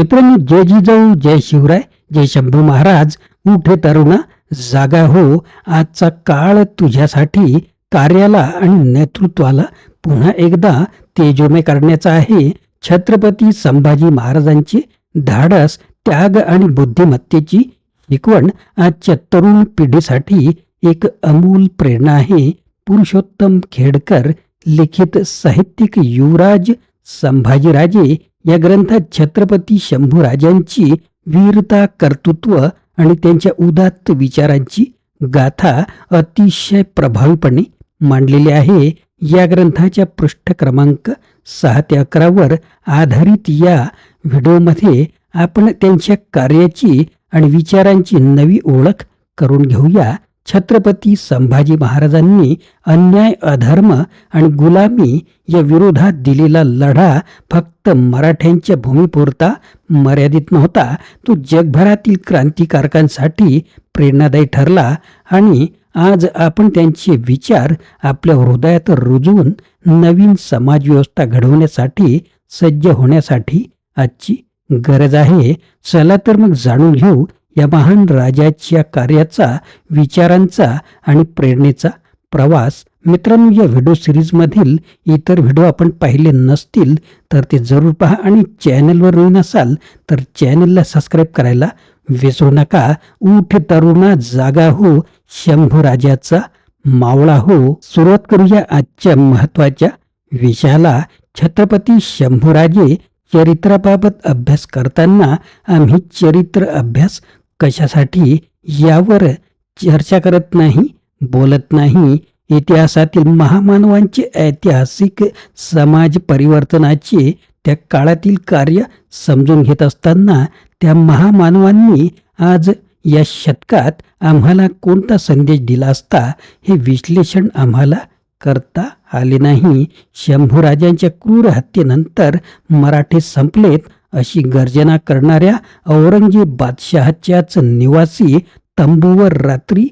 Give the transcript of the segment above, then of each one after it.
मित्रांनो जय जिजाऊ जय शिवराय जय शंभू महाराज. उठे तरुणा जागा हो. आजचा काळ तुझ्यासाठी कार्याला आणि नेतृत्वाला पुन्हा एकदा तेजोमय करण्याचा आहे. छत्रपती संभाजी महाराजांचे धाडस त्याग आणि बुद्धिमत्तेची शिकवण आजच्या तरुण पिढीसाठी एक अमूल प्रेरणा आहे. पुरुषोत्तम खेडकर लिखित साहित्यिक युवराज संभाजीराजे या ग्रंथात छत्रपती शंभूराजांची वीरता कर्तृत्व आणि त्यांच्या उदात्त विचारांची गाथा अतिशय प्रभावीपणे मांडलेली आहे. या ग्रंथाच्या पृष्ठ क्रमांक सहा ते अकरावर आधारित या व्हिडिओमध्ये आपण त्यांच्या कार्याची आणि विचारांची नवी ओळख करून घेऊया. छत्रपती संभाजी महाराजांनी अन्याय अधर्म आणि गुलामी या विरोधात दिलेला लढा फक्त मराठ्यांच्या भूमीपुरता मर्यादित नव्हता. तो जगभरातील क्रांतिकारकांसाठी प्रेरणादायी ठरला आणि आज आपण त्यांचे विचार आपल्या हृदयात रुजवून नवीन समाजव्यवस्था घडवण्यासाठी सज्ज होण्यासाठी आजची गरज आहे. चला तर मग जाणून घेऊ या महान राजाच्या कार्याचा विचारांचा आणि प्रेरणेचा प्रवास. मित्रांनो या व्हिडिओ सिरीजमधील इतर व्हिडिओ आपण पाहिले नसतील तर ते जरूर पहा आणि चॅनलवर नवीन असाल तर चॅनलला सबस्क्राईब करायला विसरू नका. उठ तरुणा जागा हो शंभू राजाचा मावळा हो. सुरुवात करूया आजच्या महत्त्वाच्या विषयाला. छत्रपती शंभूराजे चरित्राबाबत अभ्यास करताना आम्ही चरित्र अभ्यास कशासाठी यावर चर्चा करत नाही बोलत नाही? इतिहासातील महामानवांचे ऐतिहासिक समाज परिवर्तनाचे त्या काळातील कार्य समजून घेत असताना त्या महामानवांनी आज या शतकात आम्हाला कोणता संदेश दिला असता हे विश्लेषण आम्हाला करता आले नाही. शंभूराजांच्या क्रूर हत्येनंतर मराठे संपलेत अशी गर्जना करणाऱ्या औरंगजेब बादशहाच्याच निवासी तंबूवर रात्री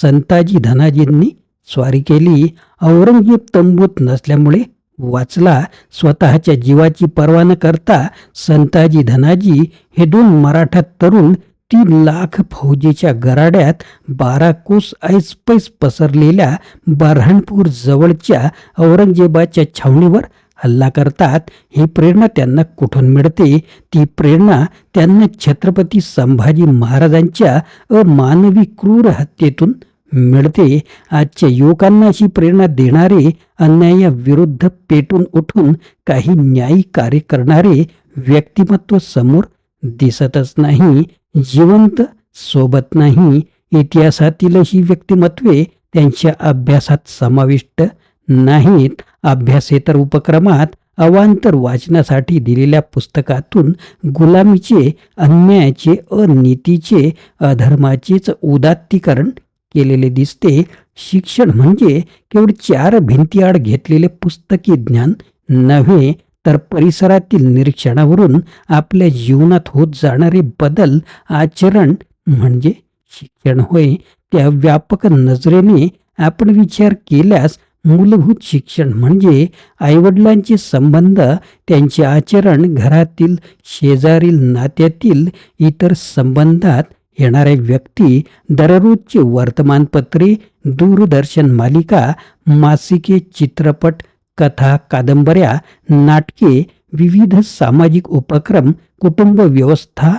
संताजी धनाजींनी स्वारी केली. औरंगजेब तंबूत नसल्यामुळे वाचला. स्वतःच्या जीवाची पर्वा न करता संताजी धनाजी हे दोन मराठा तरुण तीन लाख फौजेच्या गराड्यात बारा कोस ऐसपैस पसरलेल्या बऱ्हाणपूर जवळच्या औरंगजेबाच्या छावणीवर हल्ला करतात ही प्रेरणा त्यांना कुठून मिळते? ती प्रेरणा त्यांना छत्रपती संभाजी महाराजांच्या अमानवी क्रूर हत्येतून मिळते. आजच्या युवकांना अशी प्रेरणा देणारे अन्यायाविरुद्ध पेटून उठून काही न्यायी कार्य करणारे व्यक्तिमत्व समोर दिसतच नाही जिवंत सोबत नाही. इतिहासातील अशी व्यक्तिमत्वे त्यांच्या अभ्यासात समाविष्ट नाहीत. अभ्यासेतर उपक्रमात अवांतर वाचनासाठी दिलेल्या पुस्तकातून गुलामीचे अन्यायाचे अनितीचे अधर्माचेच उदात्तीकरण केलेले दिसते. शिक्षण म्हणजे केवळ चार भिंतीआड घेतलेले पुस्तकी ज्ञान नव्हे तर परिसरातील निरीक्षणावरून आपल्या जीवनात होत जाणारे बदल आचरण म्हणजे शिक्षण. होय त्या व्यापक नजरेने आपण विचार केल्यास मूलभूत शिक्षण म्हणजे आईवडिलांचे संबंध त्यांचे आचरण घरातील शेजारील नात्यातील इतर संबंधात येणाऱ्या व्यक्ती दररोजचे वर्तमानपत्रे दूरदर्शन मालिका मासिके चित्रपट कथा कादंबऱ्या नाटके विविध सामाजिक उपक्रम कुटुंब व्यवस्था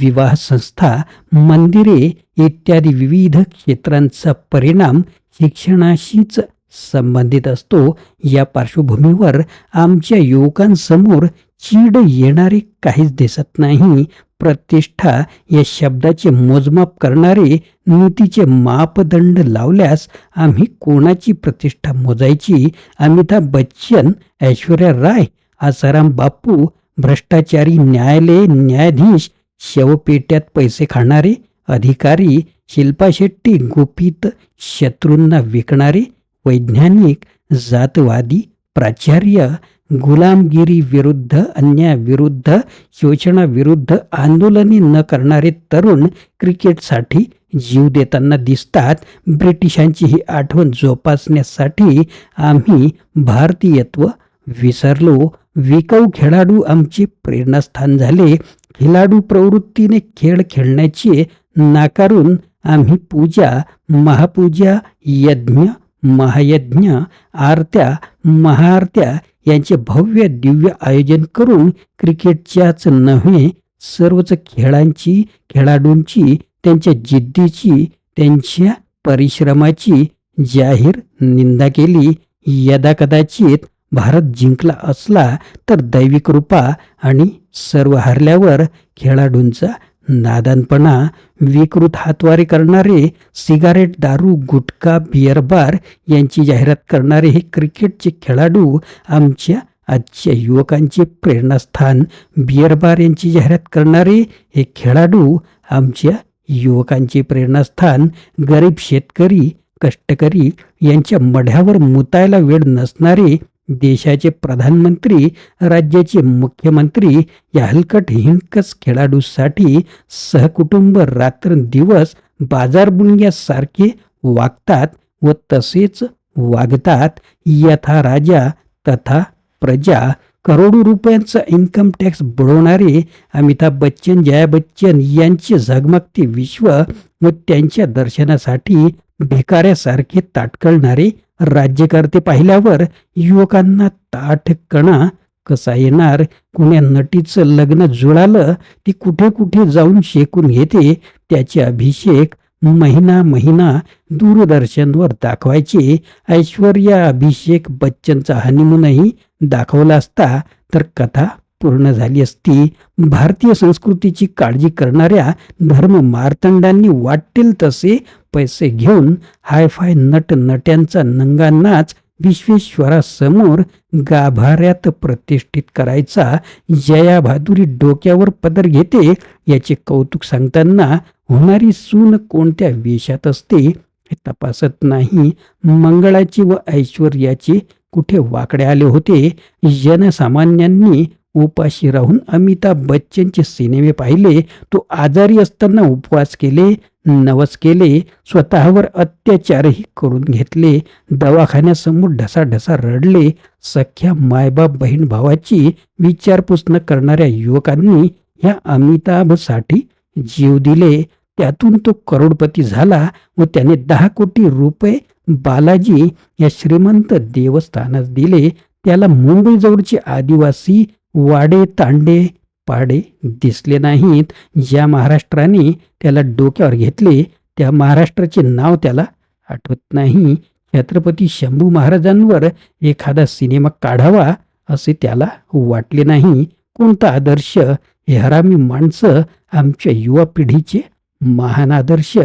विवाह संस्था मंदिरे इत्यादी विविध क्षेत्रांचा परिणाम शिक्षणाशीच संबंधित असतो. या पार्श्वभूमीवर आमच्या युवकांसमोर चीड येणारे काहीच दिसत नाही. प्रतिष्ठा या शब्दाचे मोजमाप करणारे नीतीचे मापदंड लावल्यास आम्ही कोणाची प्रतिष्ठा मोजायची? अमिताभ बच्चन ऐश्वर्या राय आसाराम बापू भ्रष्टाचारी न्यायालय न्यायाधीश शवपेट्यात पैसे खाणारे अधिकारी शिल्पा शेट्टी गुपित शत्रूंना विकणारे वैज्ञानिक जातवादी प्राचार्य गुलामगिरी विरुद्ध अन्यायाविरुद्ध शोषणाविरुद्ध आंदोलने न करणारे तरुण क्रिकेटसाठी जीव देताना दिसतात. ब्रिटिशांची ही आठवण जोपासण्यासाठी आम्ही भारतीयत्व विसरलो. विकऊ खेळाडू आमचे प्रेरणास्थान झाले. खिलाडू प्रवृत्तीने खेळ खेळण्याचे नाकारून आम्ही पूजा महापूजा यज्ञ महायज्ञ आरत्या महाआरत्या यांचे भव्य दिव्य आयोजन करून क्रिकेटच्याच नव्हे सर्वच खेळांची खेळाडूंची त्यांच्या जिद्दीची त्यांच्या परिश्रमाची जाहीर निंदा केली. यदा कदाचित भारत जिंकला असला तर दैविक रूपा आणि सर्व हरल्यावर खेळाडूंचा नादानपणा विकृत हातवारे करणारे सिगारेट दारू गुटखा बिअर बार यांची जाहिरात करणारे हे क्रिकेटचे खेळाडू आमच्या आजच्या युवकांचे प्रेरणास्थान. बिअर बार यांची जाहिरात करणारे हे खेळाडू आमच्या युवकांचे प्रेरणास्थान. गरीब शेतकरी कष्टकरी यांच्या मढ्यावर मुतायला वेळ नसणारे देशाचे प्रधानमंत्री राज्याचे मुख्यमंत्री या हलकट हिणकस खेळाडूसाठी सहकुटुंब रात्रंदिवस बाजारबुंग्यासारखे वागतात व तसेच वागतात. यथा राजा तथा प्रजा. करोडो रुपयांचा इन्कम टॅक्स बुडवणारे अमिताभ बच्चन जया बच्चन यांचे झगमगते विश्व व त्यांच्या दर्शनासाठी भिकाऱ्यासारखे ताटकळणारे राज्यकर्ते पाहिल्यावर युवकांना ताठकणा कसा येणार? कुण्या नटीचं लग्न जुळालं? ती कुठे कुठे जाऊन शेकून घेते? त्याचे अभिषेक महिना महिना दूरदर्शनवर दाखवायचे. ऐश्वर्या अभिषेक बच्चनचा हनीमूनही दाखवला असता तर कथा पूर्ण झाली असती. भारतीय संस्कृतीची काळजी करणाऱ्या धर्म मार्तंडांनी वाटेल तसे पैसे घेऊन हायफाय नट नट्यांचा नंगा नाच विश्वेश्वरासमोर गाभाऱ्यात प्रतिष्ठित करायचा जया भादुरी डोक्यावर पदर घेते याचे कौतुक सांगताना होणारी सून कोणत्या वेशात असते हे तपासत नाही. मंगळाची व ऐश्वर्याची कुठे वाकडे आले होते? जनसामान्यांनी उपाशी राहून अमिताभ बच्चनचे सिनेमे पाहिले. तो आजारी असताना उपवास केले. नवस केले स्वतःवर अत्याचारही करून घेतले. दवाखान्यासमोर ढसाढसा रडले. सख्या मायबाप बहीण भावाची विचारपूस न करणाऱ्या युवकांनी ह्या अमिताभसाठी जीव दिले. त्यातून तो करोडपती झाला व त्याने दहा कोटी रुपये बालाजी या श्रीमंत देवस्थानास दिले. त्याला मुंबईजवळचे आदिवासी वाडे तांडे पाडे दिसले नाहीत. ज्या महाराष्ट्राने त्याला डोक्यावर घेतले त्या महाराष्ट्राचे नाव त्याला आठवत नाही. छत्रपती शंभू महाराजांवर एखादा सिनेमा काढावा असे त्याला वाटले नाही. कोणता आदर्श? हे हरामी माणसं आमच्या युवा पिढीचे महान आदर्श.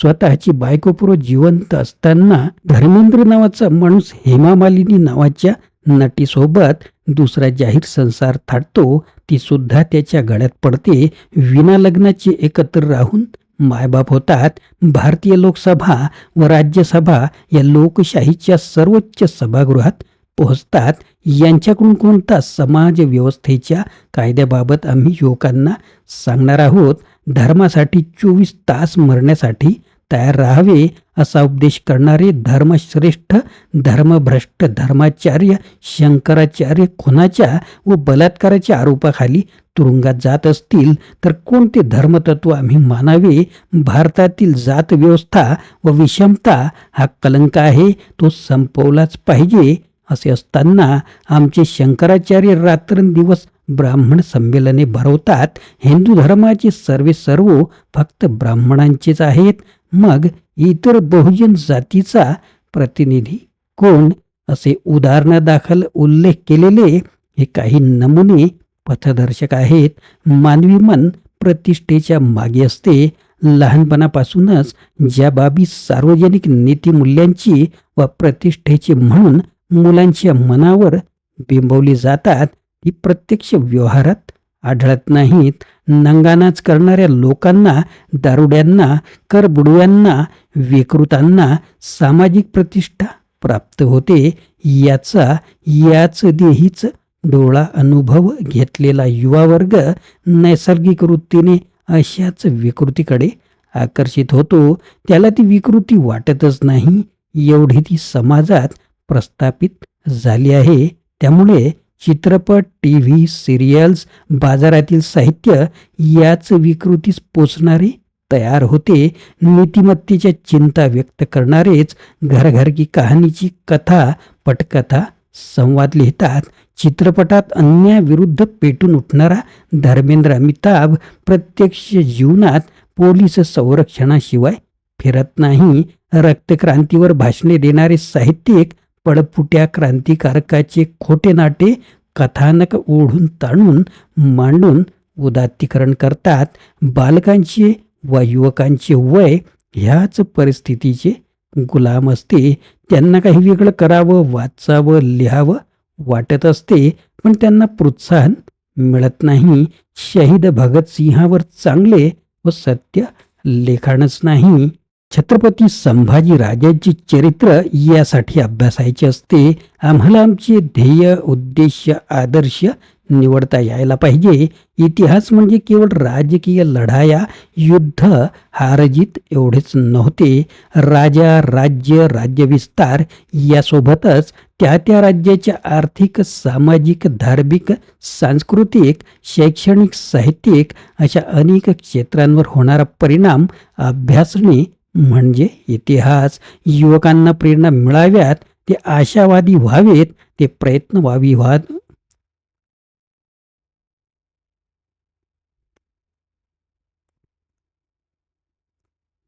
स्वतःची बायकोपूर्व जिवंत असताना धर्मेंद्र नावाचा माणूस हेमा मालिनी नावाच्या नटीसोबत दुसरा जाहीर संसार थाटतो ती सुद्धा त्याच्या गळ्यात पडते. विना लग्नाचे एकत्र राहून मायबाप होतात. भारतीय लोकसभा व राज्यसभा या लोकशाहीच्या सर्वोच्च सभागृहात पोहोचतात. यांच्याकडून कोणता समाज व्यवस्थेच्या कायद्याबाबत आम्ही युवकांना सांगणार आहोत? धर्मासाठी चोवीस तास मरण्यासाठी तयार राहावे असा उपदेश करणारे धर्मश्रेष्ठ धर्मभ्रष्ट धर्माचार्य शंकराचार्य खुनाच्या व बलात्काराच्या आरोपाखाली तुरुंगात जात असतील तर कोणते धर्मतत्व आम्ही मानावे? भारतातील जात व्यवस्था व विषमता हा कलंक आहे तो संपवलाच पाहिजे असे असताना आमचे शंकराचार्य रात्रंदिवस ब्राह्मण संमेलने भरवतात. हिंदू धर्माचे सर्वे सर्व फक्त ब्राह्मणांचेच आहेत. मग इतर बहुजन जातीचा प्रतिनिधी कोण? असे उदाहरणादाखल उल्लेख केलेले हे काही नमुने पथदर्शक आहेत. मानवी मन प्रतिष्ठेच्या मागे असते. लहानपणापासूनच ज्या बाबी सार्वजनिक नीतिमूल्यांची व प्रतिष्ठेची म्हणून मुलांच्या मनावर बिंबवली जातात ती प्रत्यक्ष व्यवहारात आढळत नाहीत. नंगानाच करणाऱ्या लोकांना दारुड्यांना करबुडव्यांना विकृतांना सामाजिक प्रतिष्ठा प्राप्त होते याचा याच देहीच डोळा अनुभव घेतलेला युवा वर्ग नैसर्गिक वृत्तीने अशाच विकृतीकडे आकर्षित होतो. त्याला ती विकृती वाटतच नाही एवढी ती समाजात प्रस्थापित झाली आहे. त्यामुळे चित्रपट टी व्ही सिरियल्स बाजारातील साहित्य याच विकृतीस पोचणारे तयार होते नीतिमत्तेच्या चिंता व्यक्त करणारेच घरघर की कहाणीची कथा पटकथा संवाद लिहितात. चित्रपटात अन्यायाविरुद्ध पेटून उठणारा धर्मेंद्र अमिताभ प्रत्यक्ष जीवनात पोलीस संरक्षणाशिवाय फिरत नाही. रक्तक्रांतीवर भाषणे देणारे साहित्यिक पडपुट्या क्रांतिकारकाचे खोटे नाटे कथानक ओढून ताणून मांडून उदात्तीकरण करतात. बालकांचे व युवकांचे वय ह्याच परिस्थितीचे गुलाम असते. त्यांना काही वेगळं करावं वाचावं लिहावं वाटत असते पण त्यांना प्रोत्साहन मिळत नाही. शहीद भगतसिंहावर चांगले व सत्य लेखाणच नाही. छत्रपती संभाजी राजांचे चरित्र यासाठी अभ्यासायचे असते. आम्हाला आमचे ध्येय उद्देश आदर्श निवडता यायला पाहिजे. इतिहास म्हणजे केवळ राजकीय लढाया युद्ध हारजित एवढेच नव्हते. राजा राज्य राज्यविस्तार यासोबतच त्या त्या राज्याच्या आर्थिक सामाजिक धार्मिक सांस्कृतिक शैक्षणिक साहित्यिक अशा अनेक क्षेत्रांवर होणारा परिणाम अभ्यासणे म्हणजे इतिहास. युवकांना प्रेरणा मिळाव्यात ते आशावादी व्हावेत ते प्रयत्न व्हावी व्हा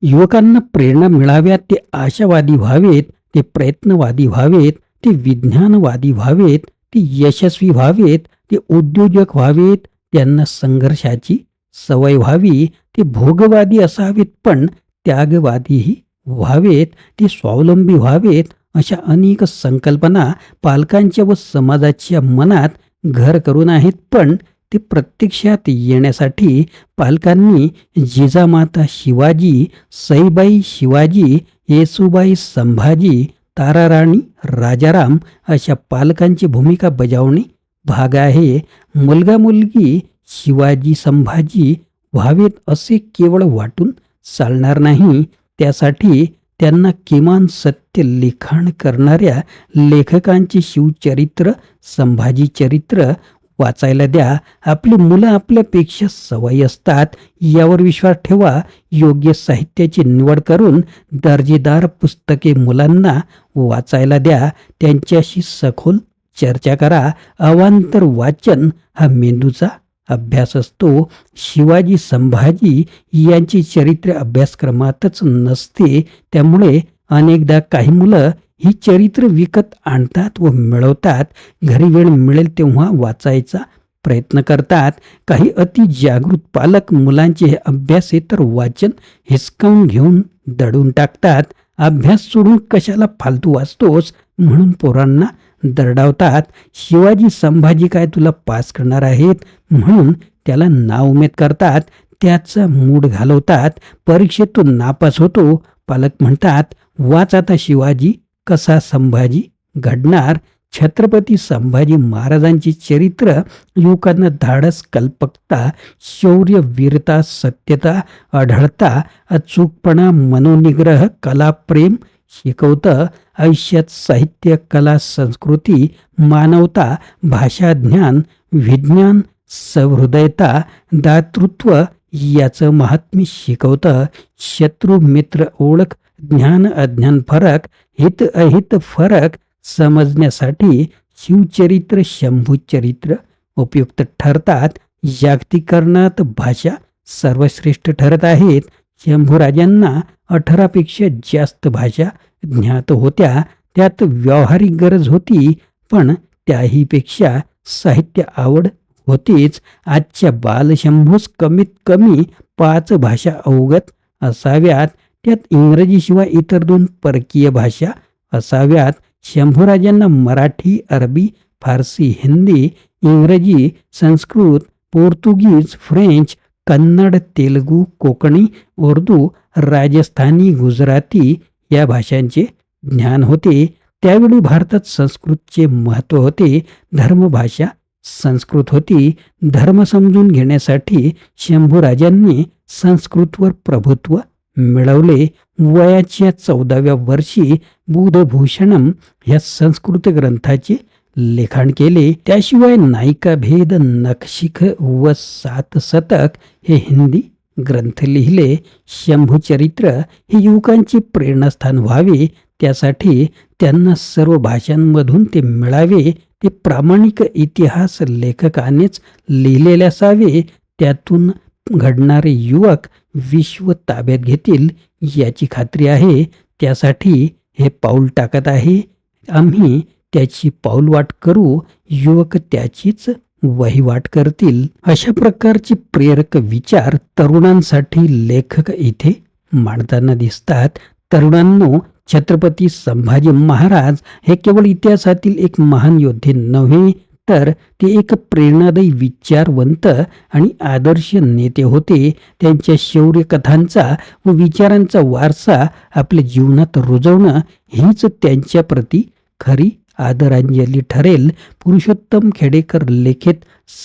युवकांना प्रेरणा मिळाव्यात ते आशावादी व्हावेत ते प्रयत्नवादी व्हावेत ते विज्ञानवादी व्हावेत ते यशस्वी व्हावेत ते उद्योजक व्हावेत. त्यांना संघर्षाची सवय व्हावी ते भोगवादी असावेत पण त्यागवादीही व्हावेत ते स्वावलंबी व्हावेत अशा अनेक संकल्पना पालकांच्या व समाजाच्या मनात घर करून आहेत. पण ते प्रत्यक्षात येण्यासाठी पालकांनी जिजामाता शिवाजी सईबाई शिवाजी येसुबाई संभाजी ताराराणी राजाराम अशा पालकांची भूमिका बजावणे भाग आहे. मुलगा मुलगी शिवाजी संभाजी व्हावेत असे केवळ वाटून चालणार नाही. त्यासाठी त्यांना किमान सत्य लिखाण करणाऱ्या लेखकांचे शिवचरित्र संभाजी चरित्र वाचायला द्या. आपली मुलं आपल्यापेक्षा सवयी असतात. यावर विश्वास ठेवा. योग्य साहित्याची निवड करून दर्जेदार पुस्तके मुलांना वाचायला द्या. त्यांच्याशी सखोल चर्चा करा. अवांतर वाचन हा मेंदूचा अभ्यास असतो. शिवाजी संभाजी यांची चरित्र अभ्यासक्रमातच नसते. त्यामुळे अनेकदा काही मुलं ही चरित्र विकत आणतात व मिळवतात. घरी वेळ मिळेल तेव्हा वाचायचा प्रयत्न करतात. काही अति जागृत पालक मुलांचे हे अभ्यासेतर वाचन हिसकावून घेऊन दडून टाकतात. अभ्यास सोडून कशाला फालतू वाचतोस? म्हणून पोरांना दरडावतात शिवाजी संभाजी काय तुला पास करणार आहेत? म्हणून त्याला नाउमेद करतात त्याचा मूड घालवतात परीक्षेतून नापास होतो. पालक म्हणतात वाच आता शिवाजी कसा संभाजी घडणार? छत्रपती संभाजी महाराजांची चरित्र युवकांना धाडस कल्पकता शौर्य वीरता सत्यता आढळता अचूकपणा मनोनिग्रह कलाप्रेम शिकवतं. आयुष्यात साहित्य कला संस्कृती मानवता भाषा ज्ञान विज्ञान सहृदयता दातृत्व याचं महात्म्य शिकवतं. शत्रू मित्र ओळख ज्ञान अज्ञान फरक हित अहित फरक समजण्यासाठी शिवचरित्र शंभूचरित्र उपयुक्त ठरतात. जागतिकरणात भाषा सर्वश्रेष्ठ ठरत आहेत. शंभूराजांना अठरापेक्षा जास्त भाषा ज्ञात होत्या. त्यात व्यावहारिक गरज होती पण त्याहीपेक्षा साहित्य आवड होतीच. आजच्या बालशंभूस कमीत कमी पाच भाषा अवगत असाव्यात. त्यात इंग्रजीशिवाय इतर दोन परकीय भाषा असाव्यात. शंभूराजांना मराठी अरबी फारसी हिंदी इंग्रजी संस्कृत पोर्तुगीज फ्रेंच कन्नड तेलुगू कोकणी उर्दू राजस्थानी गुजराती या भाषांचे ज्ञान होते. त्यावेळी भारतात संस्कृतचे महत्त्व होते. धर्मभाषा संस्कृत होती. धर्म समजून घेण्यासाठी शंभूराजांनी संस्कृतवर प्रभुत्व मिळवले. वयाच्या चौदाव्या वर्षी बुधभूषणम या संस्कृत ग्रंथाचे लिखाण केले. त्याशिवाय नायिका भेद नक्षिक व सात शतक हे हिंदी ग्रंथ लिहिले शंभूचरित्र हे युवकांची प्रेरणास्थान व्हावे त्यासाठी त्यांना सर्व भाषांमधून ते मिळावे ते प्रामाणिक इतिहास लेखकानेच लिहिलेले असावे त्यातून घडणारे युवक विश्व ताब्यात घेतील याची खात्री आहे. त्यासाठी हे पाऊल टाकत आहे. आम्ही त्याची पाऊलवाट करू युवक त्याचीच वहिवाट करतील. अशा प्रकारचे प्रेरक विचार तरुणांसाठी लेखक इथे मांडताना दिसतात. तरुणांनो छत्रपती संभाजी महाराज हे केवळ इतिहासातील एक महान योद्धे नव्हे तर ते एक प्रेरणादायी विचारवंत आणि आदर्श नेते होते. त्यांच्या शौर्य कथांचा व विचारांचा वारसा आपल्या जीवनात रुजवणं हीच त्यांच्याप्रती खरी आदरांजली ठरेल. पुरुषोत्तम खेडेकर लेखित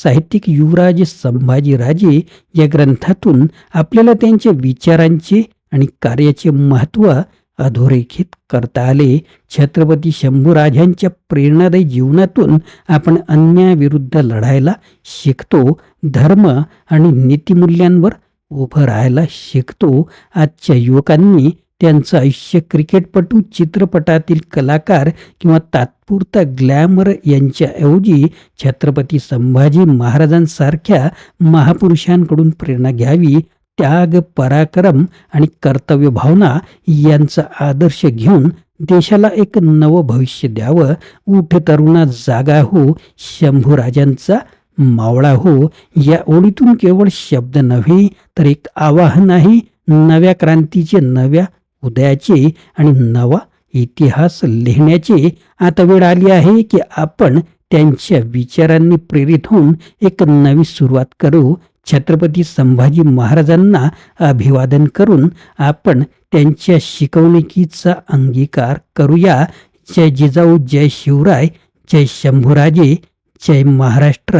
साहित्यिक युवराज संभाजीराजे या ग्रंथातून आपल्याला त्यांच्या विचारांचे आणि कार्याचे महत्त्व अधोरेखित करता आले. छत्रपती शंभूराजांच्या प्रेरणादायी जीवनातून आपण अन्यायाविरुद्ध लढायला शिकतो. धर्म आणि नीतिमूल्यांवर उभं राहायला शिकतो. आजच्या युवकांनी त्यांचं आयुष्य क्रिकेटपटू चित्रपटातील कलाकार किंवा तात्पुरता ग्लॅमर यांच्याऐवजी छत्रपती संभाजी महाराजांसारख्या महापुरुषांकडून प्रेरणा घ्यावी त्याग पराक्रम आणि कर्तव्य भावना यांचा आदर्श घेऊन देशाला एक नवं भविष्य द्यावं. उठ तरुणा जागा हो शंभूराजांचा मावळा हो. या ओळीतून केवळ शब्द नव्हे तर एक आवाहन आहे नव्या क्रांतीचे नव्या उदयाचे आणि नवा इतिहास लिहिण्याचे आता वेळ आली आहे की आपण त्यांच्या विचारांनी प्रेरित होऊन एक नवी सुरुवात करू. छत्रपती संभाजी महाराजांना अभिवादन करून आपण त्यांच्या शिकवणुकीचा अंगीकार करूया. जय जिजाऊ जय शिवराय जय शंभूराजे जय महाराष्ट्र.